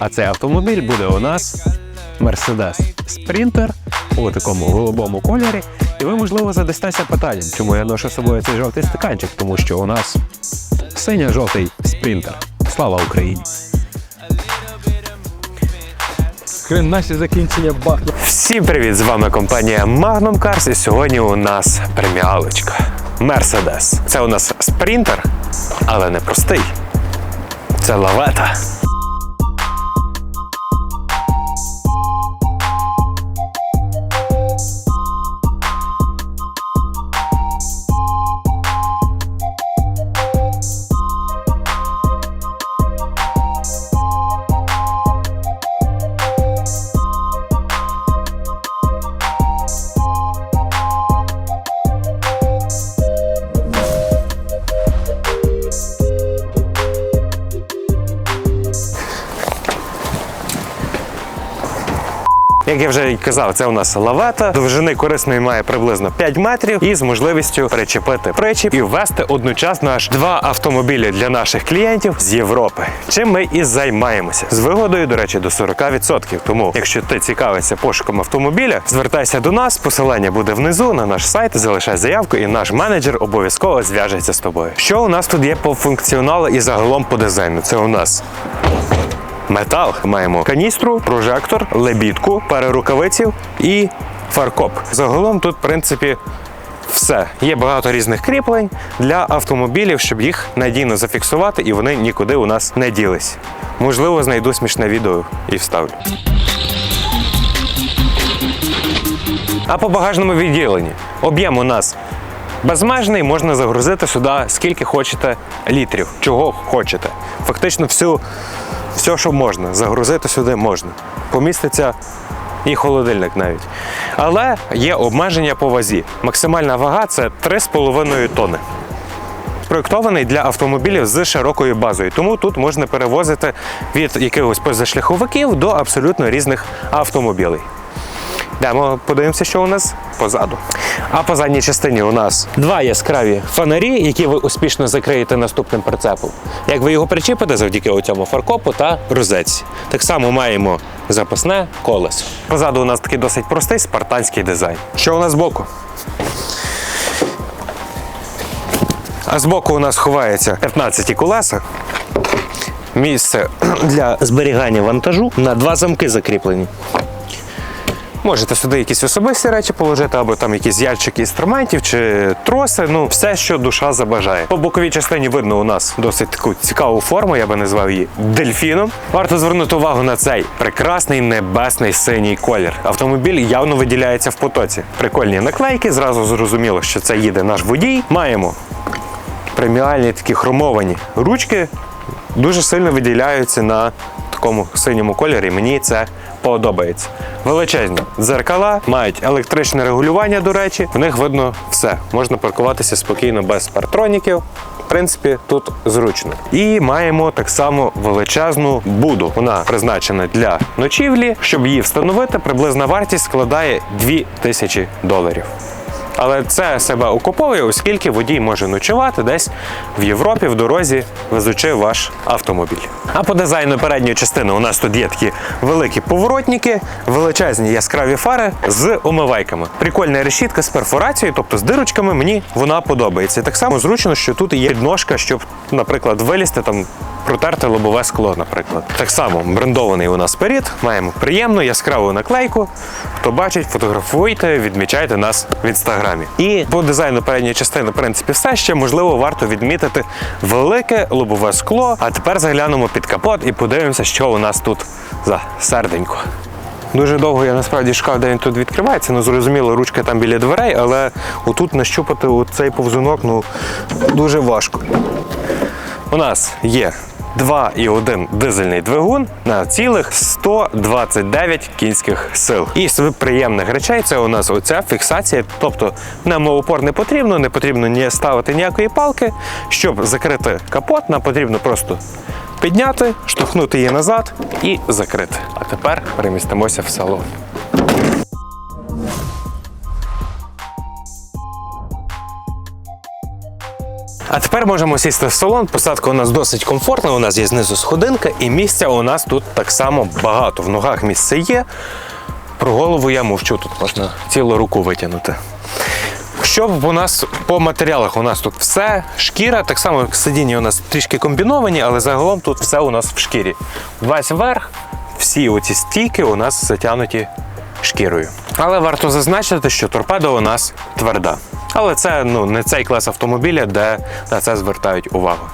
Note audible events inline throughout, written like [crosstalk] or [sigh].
А цей автомобіль буде у нас Mercedes Sprinter у такому голубому кольорі. І ви, можливо, задастеся питанням, чому я ношу з собою цей жовтий стаканчик, тому що у нас синьо-жовтий спринтер. Слава Україні! Наші закінчення бахну. Всім привіт! З вами компанія Magnum Cars і сьогодні у нас преміалочка Mercedes. Це у нас спринтер, але не простий. Це лавета. Як я вже й казав, це у нас лавета. Довжини корисної має приблизно 5 метрів і з можливістю перечепити причіп і ввести одночасно аж два автомобілі для наших клієнтів з Європи. Чим ми і займаємося з вигодою, до речі, до 40%. Тому, якщо ти цікавишся пошуком автомобіля, звертайся до нас. Посилання буде внизу на наш сайт. Залишай заявку, і наш менеджер обов'язково зв'яжеться з тобою. Що у нас тут є по функціоналу і загалом по дизайну? Це у нас метал. Маємо каністру, прожектор, лебідку, пару рукавиців і фаркоп. Загалом тут, в принципі, все. Є багато різних кріплень для автомобілів, щоб їх надійно зафіксувати, і вони нікуди у нас не ділись. Можливо, знайду смішне відео і вставлю. А по багажному відділенні об'єм у нас безмежний, можна загрузити сюди скільки хочете літрів, чого хочете. Фактично всю, все, що можна, загрузити сюди можна. Поміститься і холодильник навіть. Але є обмеження по вазі. Максимальна вага це 3,5 тонни. Проєктований для автомобілів з широкою базою, тому тут можна перевозити від якихось позашляховиків до абсолютно різних автомобілей. Йдемо, подивимося, що у нас позаду. А по задній частині у нас два яскраві фонарі, які ви успішно закриєте наступним прицепом. Як ви його причепите завдяки цьому фаркопу та розетці. Так само маємо запасне колесо. Позаду у нас такий досить простий спартанський дизайн. Що у нас збоку? А збоку у нас ховається 15 колеса. Місце [clears throat] для зберігання вантажу на два замки закріплені. Можете сюди якісь особисті речі положити, або там якісь ящики інструментів чи троси. Ну, все, що душа забажає. По боковій частині видно у нас досить таку цікаву форму, я би назвав її дельфіном. Варто звернути увагу на цей прекрасний небесний синій колір. Автомобіль явно виділяється в потоці. Прикольні наклейки, зразу зрозуміло, що це їде наш водій. Маємо преміальні такі хромовані ручки, дуже сильно виділяються на такому синьому кольорі. Мені це подобається. Величезні дзеркала, мають електричне регулювання, до речі, в них видно все. Можна паркуватися спокійно без партроніків. В принципі, тут зручно. І маємо так само величезну буду. Вона призначена для ночівлі. Щоб її встановити, приблизна вартість складає 2000 доларів. Але це себе окуповує, оскільки водій може ночувати десь в Європі в дорозі, везучи ваш автомобіль. А по дизайну передньої частини у нас тут є такі великі поворотники, величезні яскраві фари з омивайками. Прикольна решітка з перфорацією, тобто з дирочками, мені вона подобається. Так само зручно, що тут є підножка, щоб, наприклад, вилізти там. Протерти лобове скло, наприклад. Так само брендований у нас перед. Маємо приємну яскраву наклейку. Хто бачить, фотографуйте, відмічайте нас в інстаграмі. І по дизайну передньої частини, в принципі, все ще можливо варто відмітити велике лобове скло. А тепер заглянемо під капот і подивимося, що у нас тут за серденько. Дуже довго я насправді шукав, де він тут відкривається. Ну зрозуміло, ручка там біля дверей, але отут нащупати цей повзунок ну дуже важко. У нас є 2,1 дизельний двигун на цілих 129 кінських сил. І з приємних речей це у нас оця фіксація. Тобто нам опор не потрібно, не потрібно ні ставити ніякої палки. Щоб закрити капот, нам потрібно просто підняти, штовхнути її назад і закрити. А тепер перемістимося в салон. А тепер можемо сісти в салон. Посадка у нас досить комфортна. У нас є знизу сходинка, і місця у нас тут так само багато. В ногах місце є. Про голову я мовчу, тут можна цілу руку витягнути. Що у нас по матеріалах? У нас тут все шкіра, так само сидіння у нас трішки комбіновані, але загалом тут все у нас в шкірі. Весь верх, всі оці стійки у нас затягнуті шкірою. Але варто зазначити, що торпеда у нас тверда. Але це ну, не цей клас автомобіля, де на це звертають увагу.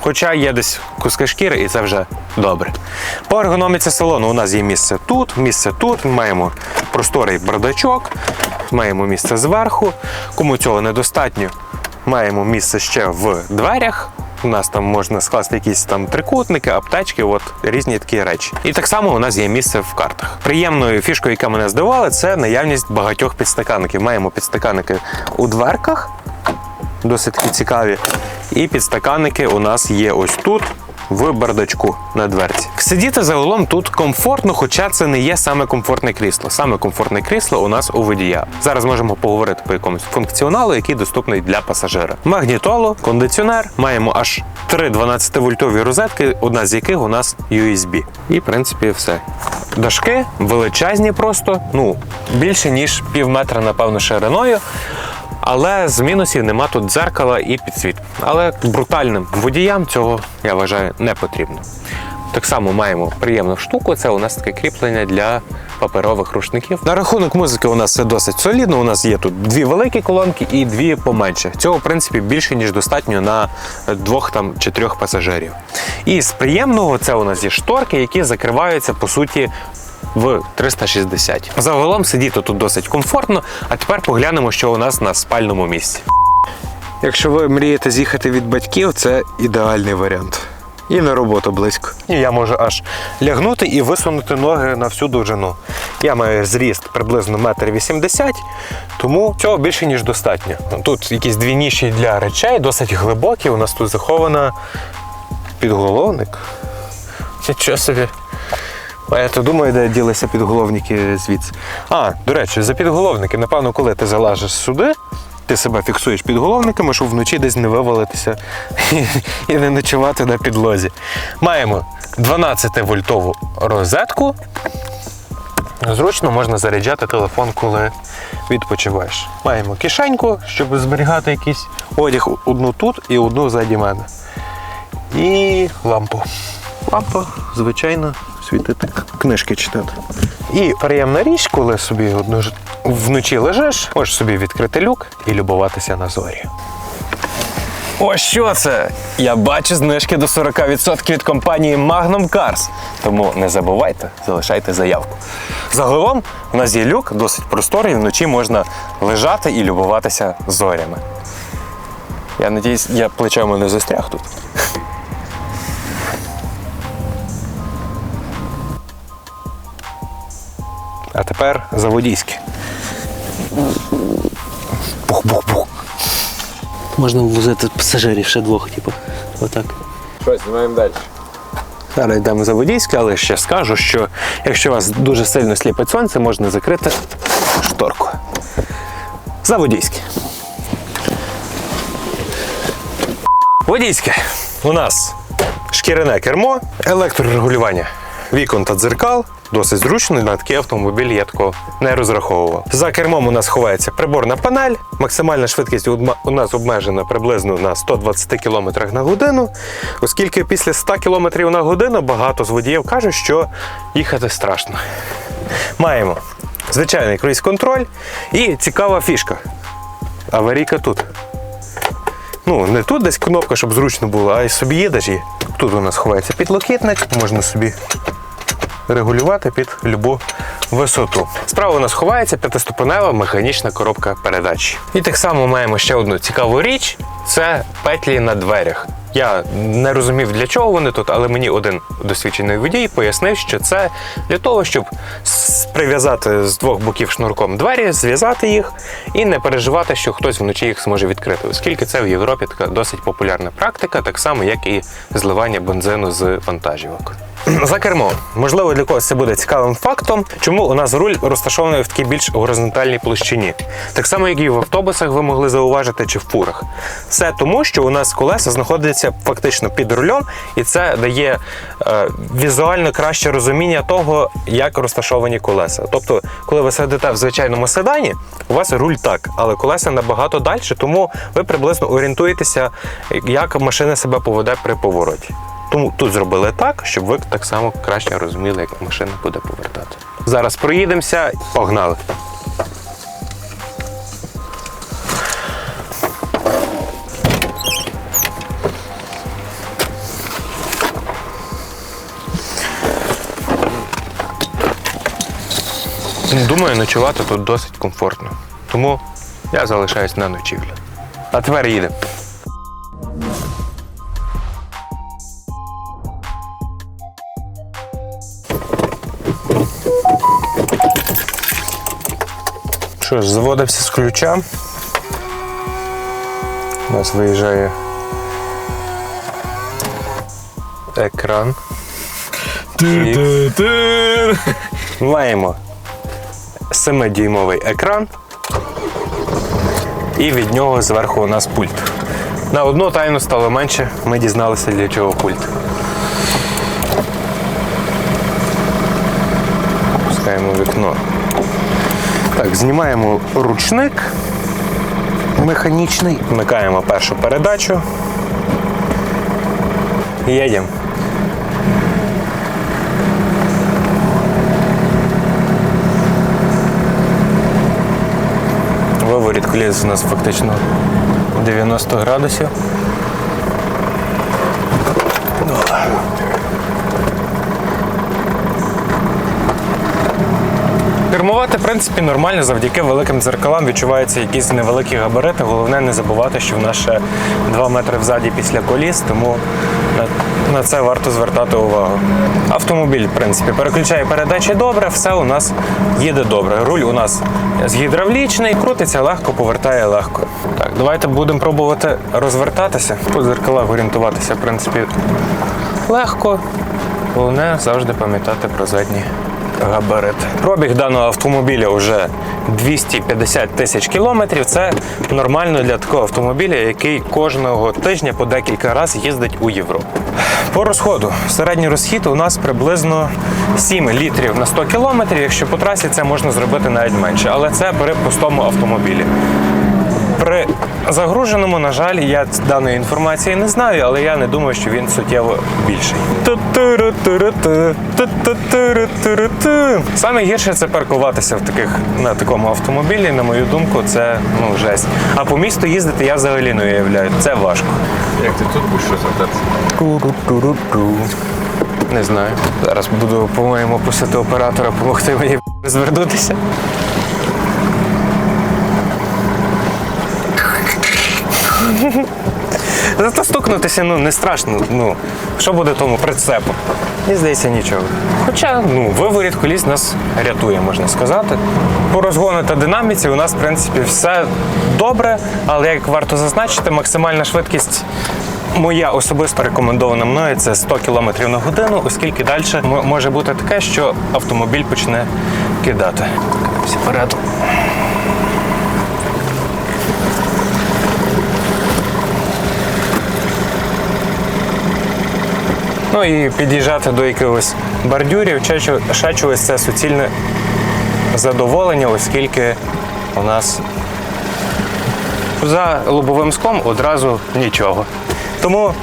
Хоча є десь куски шкіри, і це вже добре. По ергономіці салону у нас є місце тут, місце тут. Ми маємо просторий бардачок, маємо місце зверху. Кому цього недостатньо, маємо місце ще в дверях. У нас там можна скласти якісь там трикутники, аптечки, от різні такі речі. І так само у нас є місце в картах. Приємною фішкою, яка мене здивувала, це наявність багатьох підстаканників. Маємо підстаканники у дверках, досить цікаві. І підстаканники у нас є ось тут. В бардачку на дверці. Сидіти загалом тут комфортно, хоча це не є саме комфортне крісло. Саме комфортне крісло у нас у водія. Зараз можемо поговорити по якомусь функціоналу, який доступний для пасажира. Магнітолу, кондиціонер. Маємо аж три 12-вольтові розетки, одна з яких у нас USB. І в принципі все. Дашки величезні просто, ну більше ніж пів метра, напевно, шириною. Але з мінусів нема тут дзеркала і підсвітки. Але брутальним водіям цього я вважаю не потрібно. Так само маємо приємну штуку. Це у нас таке кріплення для паперових рушників. На рахунок музики у нас все досить солідно. У нас є тут дві великі колонки і дві поменше. Цього, в принципі, більше ніж достатньо на двох там чи трьох пасажирів. І з приємного це у нас є шторки, які закриваються по суті в 360. Загалом сидіти тут досить комфортно, а тепер поглянемо, що у нас на спальному місці. Якщо ви мрієте з'їхати від батьків, це ідеальний варіант. І на роботу близько. І я можу аж лягнути і висунути ноги на всю довжину. Я маю зріст приблизно 1,80 м, тому цього більше, ніж достатньо. Тут якісь дві ніші для речей, досить глибокі. У нас тут захована підголовник. Нічого собі. А я то думаю, де ділися підголовники звідси. А, до речі, за підголовники, напевно, коли ти залажиш сюди, ти себе фіксуєш підголовниками, щоб вночі десь не вивалитися [laughs] і, і не ночувати на підлозі. Маємо 12-вольтову розетку. Зручно можна заряджати телефон, коли відпочиваєш. Маємо кишеньку, щоб зберігати якийсь одяг одну тут і одну ззаді мене. І лампу. Лампа, звичайно, світити, книжки читати. І приємна річ, коли собі одну вночі лежиш, можеш собі відкрити люк і любуватися на зорі. О, що це? Я бачу знижки до 40% від компанії Magnum Cars. Тому не забувайте, залишайте заявку. Загалом у нас є люк, досить просторий, вночі можна лежати і любуватися зорями. Я надіюсь, я плечами не застряг тут. А тепер за водійське. Бух-бух-бух. Можна возити пасажирів ще двох, типу. Отак. Що, знімаємо далі. Зараз йдемо за водійське, але ще скажу, що якщо вас дуже сильно сліпить сонце, можна закрити шторку. За водійське. Водійське. У нас шкіряне кермо, електрорегулювання вікон та дзеркал. Досить зручно, на такий автомобіль я такого не розраховував. За кермом у нас ховається приборна панель. Максимальна швидкість у нас обмежена приблизно на 120 км на годину, оскільки після 100 км на годину багато з водіїв кажуть, що їхати страшно. Маємо звичайний круїз-контроль і цікава фішка. Аварійка тут. Ну, не тут десь кнопка, щоб зручно було, а й собі їдеш тут у нас ховається підлокітник, можна собі регулювати під любу висоту. Справа у нас ховається п'ятиступенева механічна коробка передач. І так само маємо ще одну цікаву річ: це петлі на дверях. Я не розумів, для чого вони тут, але мені один досвідчений водій пояснив, що це для того, щоб прив'язати з двох боків шнурком двері, зв'язати їх і не переживати, що хтось вночі їх зможе відкрити, оскільки це в Європі така досить популярна практика, так само як і зливання бензину з вантажівок. [clears throat] за кермом. Можливо, для когось це буде цікавим фактом, чому у нас руль розташований в такій більш горизонтальній площині. Так само, як і в автобусах ви могли зауважити, чи в фурах. Все тому, що у нас колеса знаходяться фактично під рулем, і це дає е, візуально краще розуміння того, як розташовані колеса. Тобто, коли ви сидите в звичайному седані, у вас руль так, але колеса набагато далі, тому ви приблизно орієнтуєтеся, як машина себе поведе при повороті. Тому тут зробили так, щоб ви так само краще розуміли, як машина буде повертати. Зараз проїдемося, погнали. Думаю, ночувати тут досить комфортно. Тому я залишаюсь на ночівлю. А тепер їдемо. Що ж, заводився з ключа. У нас виїжджає екран. Маємо 7-дюймовий екран. І від нього зверху у нас пульт. На одну тайну стало менше, ми дізналися, для чого пульт. Пускаємо вікно. Так, знімаємо ручник механічний, вмикаємо першу передачу. Їдемо. Виворіт коліс у нас фактично 90 градусів. Кермувати, в принципі, нормально, завдяки великим дзеркалам відчуваються якісь невеликі габарити. Головне не забувати, що в нас ще 2 метри взаді після коліс, тому на, це варто звертати увагу. Автомобіль, в принципі, переключає передачі добре, все у нас їде добре. Руль у нас гідравлічний, крутиться легко, повертає легко. Так, давайте будемо пробувати розвертатися. По дзеркалах орієнтуватися, в принципі, легко. Головне завжди пам'ятати про задні габарит. Пробіг даного автомобіля вже 250 тисяч кілометрів. Це нормально для такого автомобіля, який кожного тижня по декілька разів їздить у Європу. По розходу середній розхід у нас приблизно 7 літрів на 100 кілометрів. Якщо по трасі це можна зробити навіть менше, але це при пустому автомобілі. При загруженому, на жаль, я даної інформації не знаю, але я не думаю, що він суттєво більший. Саме гірше це паркуватися в таких на такому автомобілі. На мою думку, це ну жесть. А по місту їздити я взагалі не уявляю. Це важко. Як ти тут будеш розвертатися? Ту-ру-ту-ру-ту. Не знаю. Зараз буду, по-моєму, просити оператора допомогти мені [laughs] звернутися. [laughs] Зато стукнутися ну, не страшно. Ну, що буде тому прицепу? Мені здається, нічого. Хоча ну, виворіт коліс нас рятує, можна сказати. По розгону та динаміці у нас, в принципі, все добре, але як варто зазначити, максимальна швидкість. Моя особисто рекомендована мною це 100 км на годину, оскільки далі може бути таке, що автомобіль почне кидати. Вперед. Ну і під'їжджати до якихось бордюрів, шачуватися це суцільне задоволення, оскільки у нас за лобовим склом одразу нічого. Тому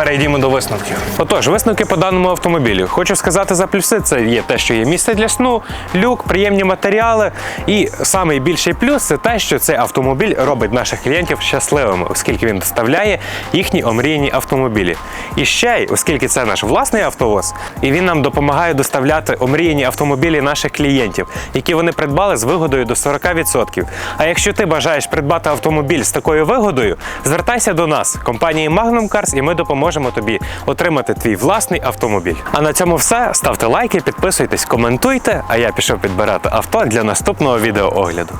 перейдімо до висновків. Отож, висновки по даному автомобілю. Хочу сказати за плюси: це є те, що є місце для сну, люк, приємні матеріали. І найбільший плюс це те, що цей автомобіль робить наших клієнтів щасливими, оскільки він доставляє їхні омріяні автомобілі. І ще й, оскільки це наш власний автовоз, і він нам допомагає доставляти омріяні автомобілі наших клієнтів, які вони придбали з вигодою до 40%. А якщо ти бажаєш придбати автомобіль з такою вигодою, звертайся до нас, компанії Magnum Cars, і ми допоможемо тобі отримати твій власний автомобіль. А на цьому все. Ставте лайки, підписуйтесь, коментуйте. А я пішов підбирати авто для наступного відеоогляду.